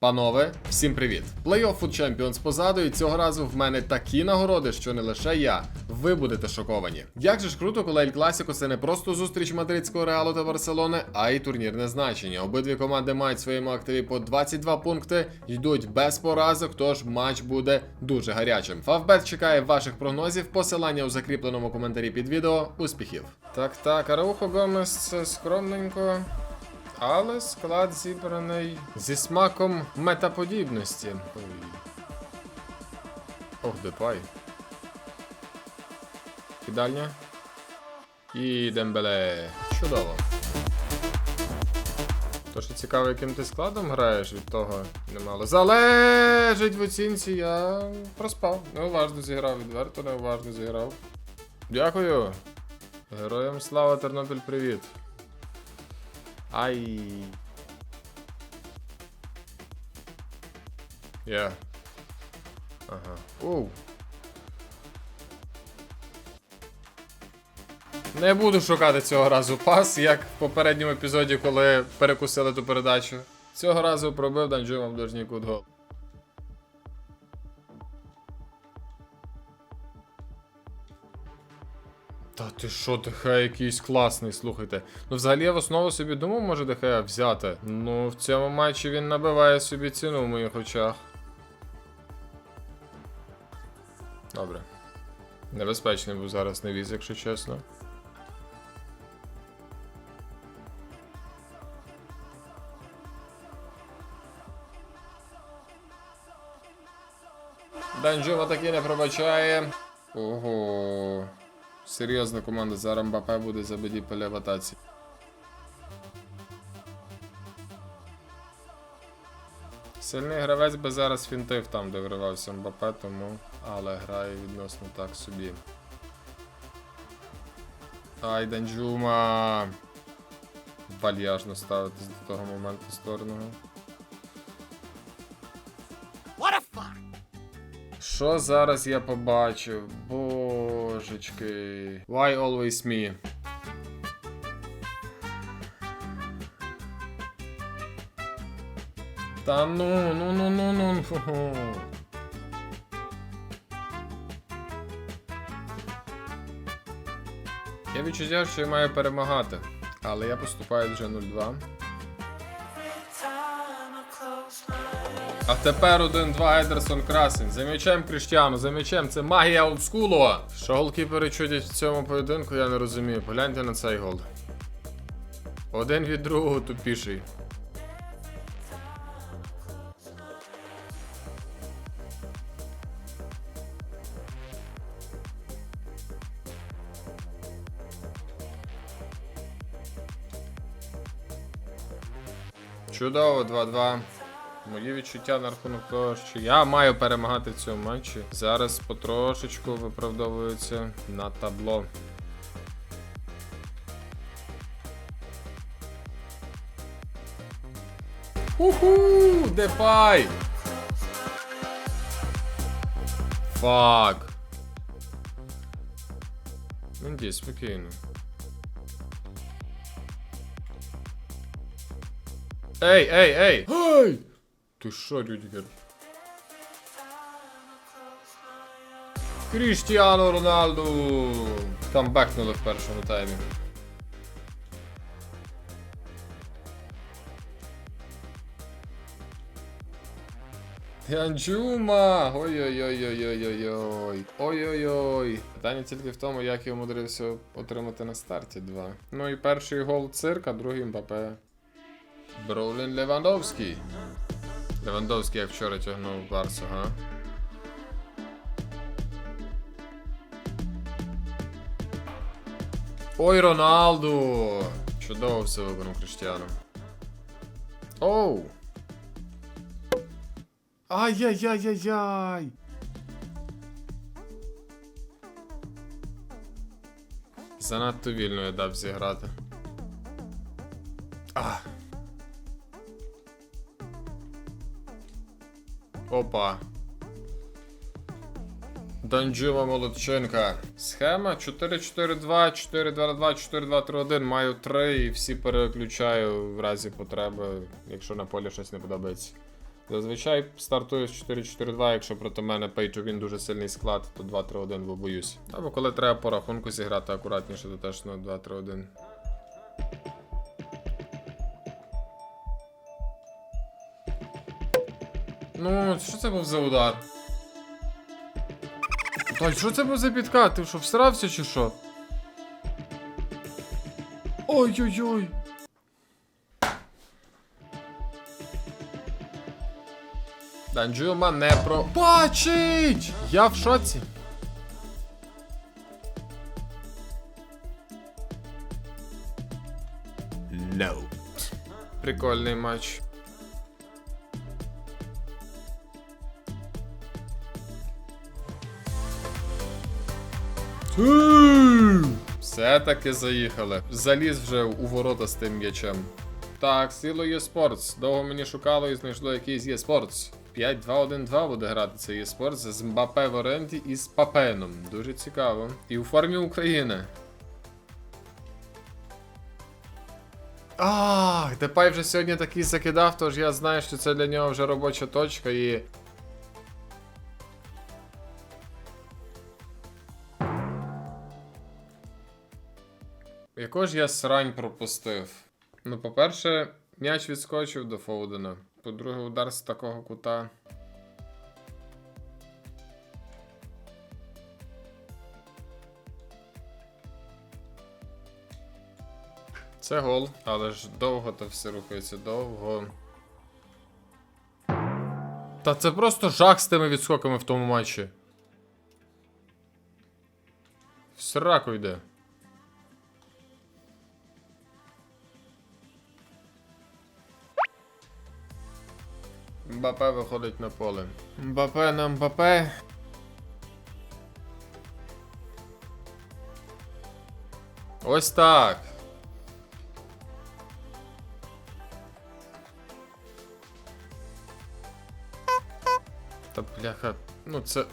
Панове, всім привіт! Плей-офф Food Champions позаду, і цього разу в мене такі нагороди, що не лише я, ви будете шоковані. Як же ж круто, коли Ель Класіко це не просто зустріч мадридського реалу та Барселони, а й турнірне значення. Обидві команди мають в своєму активі по 22 пункти, йдуть без поразок, тож матч буде дуже гарячим. Фавбет чекає ваших прогнозів, посилання у закріпленому коментарі під відео. Успіхів! Так, так, Араухо Гомес скромненько. Але склад зібраний зі смаком метаподібності. Ой. Ох, депай. Кидальня. І Дембеле. Чудово. То що цікаво, яким ти складом граєш, від того немало. Залежить в оцінці, я проспав. Неуважно зіграв, відверто неуважно зіграв. Дякую. Героям слава Тернопіль, привіт. Ай. Я. Ага. Оу. Не буду шукати цього разу пас, як в попередньому епізоді, коли перекусили ту передачу. Цього разу пробив Данджу в дожній кут гол. Ти що, ДХ якийсь класний, слухайте. Ну, взагалі я в основу собі думав, може ДХ взяти. Ну, в цьому матчі він набиває собі ціну в моїх очах. Добре. Небезпечний був зараз невіз, якщо чесно. Данджова таки не пробачає. Ого. Серйозна команда. Зараз Мбапе буде поле в атаці. Сильний гравець би зараз фінтив там, де вривався Мбапе, тому. Але грає відносно так собі. Ай, Данджума. Вальяжно ставитись до того моменту сторону. Що зараз я побачив? Божечки. Why always me? Та ну, ну, ну, ну, ну. ну. Я відчуття, що я маю перемагати. Але я поступаю вже 0-2. А тепер 1-2 Едерсон Красень. За м'ячем Кріштіану, за м'ячем. Це магія олдскулу. Що голкіпери чудять в цьому поєдинку, я не розумію. Погляньте на цей гол. Один від другого тупіший. Чудово, 2-2. Мої відчуття на рахунок того, що я маю перемагати в цьому матчі. Зараз потрошечку виправдовуються на табло. Уху! Депай! Фак. Менді, спокійно. Ей, ей, ей! Ей! Ти що, Рюдігер? Кріштіану Роналду! Там бекнули в першому таймі. Янджума! Ой-ой-ой-ой-ой-ой-ой. Ой-ой-ой. Питання тільки в тому, як я умудрився отримати на старті два. Ну і перший гол цирка, другий Мбапе. Броулін Левандовський. Левандовський як вчора тягнув Барсу, га? Ой, Роналду! Чудово все виконав Криштіану. Оу! Ай-яй-яй-яй-яй! Занадто вільно я дав зіграти. Ах. Опа. Данджума Молодчинка. Схема 4-4-2, 4-2-2, 4-2-3-1. Маю 3 і всі переключаю в разі потреби, якщо на полі щось не подобається. Зазвичай стартую з 4-4-2, якщо проти мене Page він дуже сильний склад, то 2-3-1 бо боюсь. Або коли треба по рахунку зіграти акуратніше, то теж на 2-3-1. Ну, що це був за удар? Та що це був за підкат? Ти що, всрався чи що? Ой-ой-ой. Данджума не пробачить! Я в шоці. No. Прикольний матч. Все-таки заїхали. Заліз вже у ворота з тим м'ячем. Так, сіло є спортс. Довго мені шукало і знайшло якийсь є спортс. 5-2-1-2 буде грати цей eSports з Мбапе в оренді і з Папеном. Дуже цікаво. І у формі України. Ах, Депай вже сьогодні такий закидав, тож я знаю, що це для нього вже робоча точка і. Яку ж я срань пропустив? Ну, по-перше, м'яч відскочив до Фоудена. По-друге, удар з такого кута. Це гол, але ж довго то все рухається, довго. Та це просто жах з тими відскоками в тому матчі. В сраку йде. Мбапе виходить на поле. Мбапе на Мбапе. Ось так. Та бляха, ну це.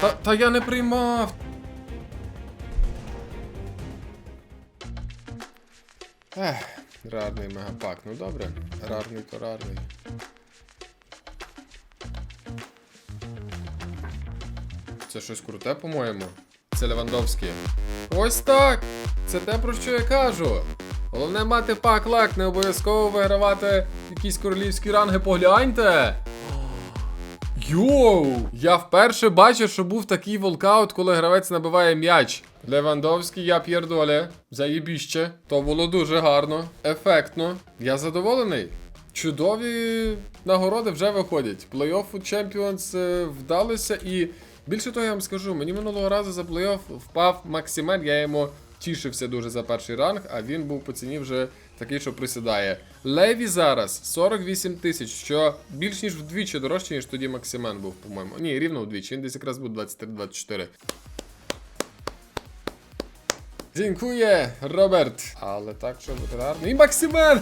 Та, та я не приймав. Ех, рарний мегапак. Ну добре, рарний то рарний. Це щось круте, по-моєму. Це Левандовський. Ось так! Це те, про що я кажу. Головне мати пак лак, не обов'язково вигравати якісь королівські ранги, погляньте. Йоу! Я вперше бачив, що був такий волкаут, коли гравець набиває м'яч. Левандовський, я п'єрдоле. Заєбіще. То було дуже гарно, ефектно. Я задоволений. Чудові нагороди вже виходять. Плей-офф у Champions е, вдалося і більше того, я вам скажу, мені минулого разу за плей-офф впав Максимен, я йому тішився дуже за перший ранг, а він був по ціні вже такий, що присідає. Леві зараз 48 тисяч, що більш ніж вдвічі дорожче, ніж тоді Максимен був, по-моєму. Ні, рівно вдвічі. Він десь якраз був 23-24. Дякує, Роберт. Але так, що буде гарно. І Максимен!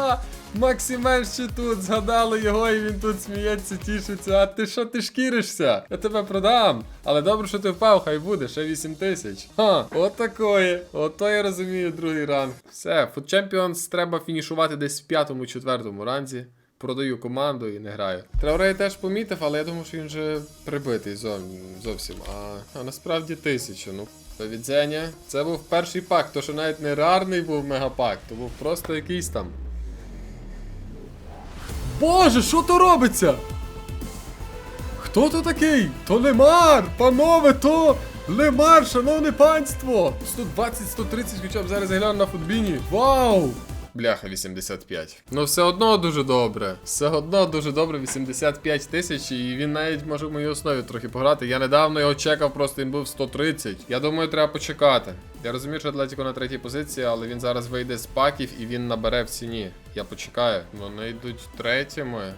Максимен ще тут, згадали його, і він тут сміється, тішиться. А ти що ти шкіришся? Я тебе продам. Але добре, що ти впав, хай буде, ще 8 тисяч. Ха, от такої. Ото я розумію другий ранг. Все, Food Champions треба фінішувати десь в п'ятому-четвертому ранзі. Продаю команду і не граю. Трауре я теж помітив, але я думав, що він вже прибитий зовсім. А, а насправді тисяча. Ну, повідзення. Це був перший пак, то що навіть не рарний був мегапак, то був просто якийсь там. Боже, що то робиться? Хто то такий? То Лемар! Панове, то Лемар, шановне панство! 120-130 хоча б зараз гляну на футбіні. Вау! Бляха, 85. Ну все одно дуже добре. Все одно дуже добре, 85 тисяч, і він навіть може в моїй основі трохи пограти. Я недавно його чекав, просто він був 130. Я думаю, треба почекати. Я розумію, що Атлетіко на третій позиції, але він зараз вийде з паків і він набере в ціні. Я почекаю. Вони йдуть третіми.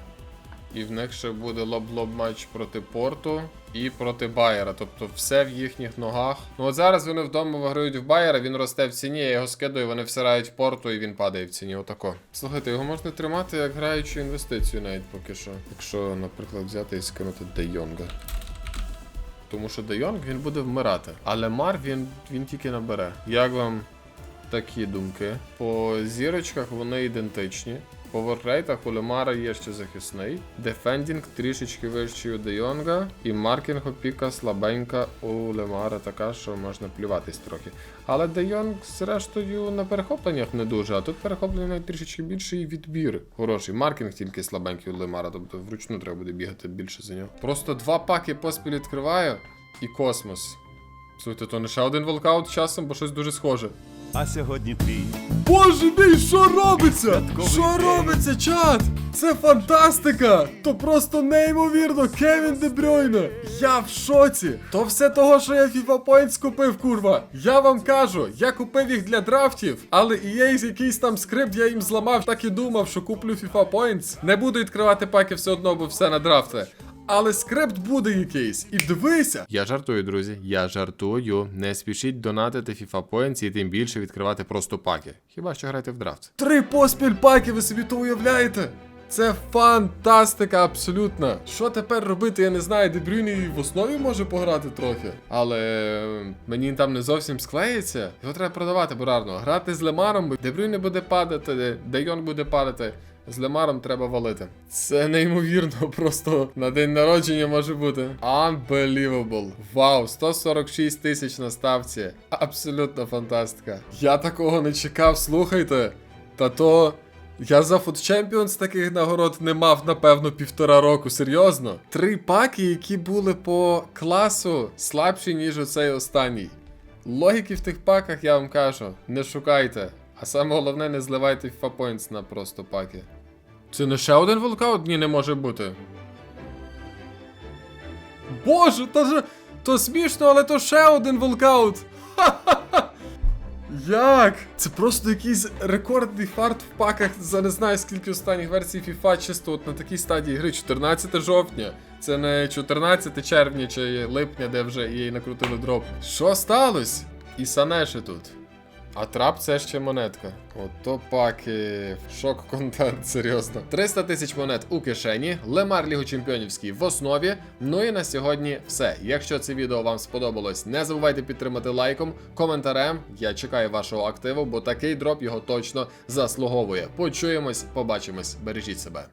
І в них ще буде лоб-лоб матч проти Порту і проти Байера. Тобто все в їхніх ногах. Ну от зараз вони вдома виграють в Байера, він росте в ціні, я його скидаю, вони всирають в порту і він падає в ціні. Отако. Слухайте, його можна тримати як граючу інвестицію навіть поки що. Якщо, наприклад, взяти і скинути Де Йонга. Тому що Де Йонг він буде вмирати. Але Мар він, він тільки набере. Як вам такі думки? По зірочках вони ідентичні. По воркрейтах у Лемара є ще захисний. Дефендінг трішечки вищий у Де Йонга. І маркінг опіка слабенька у Лемара така, що можна плюватись трохи. Але Де Йонг, зрештою, на перехопленнях не дуже, а тут перехоплення трішечки більше і відбір хороший. Маркінг тільки слабенький у Лемара, тобто вручну треба буде бігати більше за нього. Просто два паки поспіль відкриваю і космос. Слухайте, то не ще один волкаут часом, бо щось дуже схоже. А сьогодні твій Боже мій, що робиться? Що робиться, чат? Це фантастика! То просто неймовірно, Кевін Де Брюйне! Я в шоці! То все того, що я FIFA Points купив, курва! Я вам кажу, я купив їх для драфтів, але і є якийсь там скрипт, я їм зламав, так і думав, що куплю FIFA Points. Не буду відкривати паки все одно, бо все на драфти. Але скрипт буде якийсь. І дивися. Я жартую, друзі. Я жартую. Не спішіть донатити FIFA Points і тим більше відкривати просто паки. Хіба що граєте в драфт? Три поспіль паки, ви собі то уявляєте? Це фантастика абсолютна. Що тепер робити, я не знаю. Дебрюні в основі може пограти трохи. Але е, мені там не зовсім склеїться. Його треба продавати бурарно. Грати з Лемаром, Дебрюні буде падати, Дейон буде падати. З Лемаром треба валити. Це неймовірно, просто на день народження може бути. Unbelievable. Вау, 146 тисяч на ставці. Абсолютна фантастика. Я такого не чекав, слухайте. Та то. Я за Food Champions таких нагород не мав, напевно, півтора року, серйозно. Три паки, які були по класу слабші, ніж оцей останній. Логіки в тих паках я вам кажу, не шукайте. А саме головне, не зливайте FIFA на просто паки. Це не ще один волкаут? Ні, не може бути. Боже, та ж то смішно, але то ще один волкаут. Як? Це просто якийсь рекордний фарт в паках за не знаю скільки останніх версій FIFA, чисто от на такій стадії гри 14 жовтня. Це не 14 червня чи липня, де вже їй накрутили дроп. Що сталося? І Санеше тут. А трап це ще монетка. Ото паки. Шок контент, серйозно. 300 тисяч монет у кишені, Лемар Лігу Чемпіонівський в основі. Ну і на сьогодні все. Якщо це відео вам сподобалось, не забувайте підтримати лайком, коментарем. Я чекаю вашого активу, бо такий дроп його точно заслуговує. Почуємось, побачимось, бережіть себе.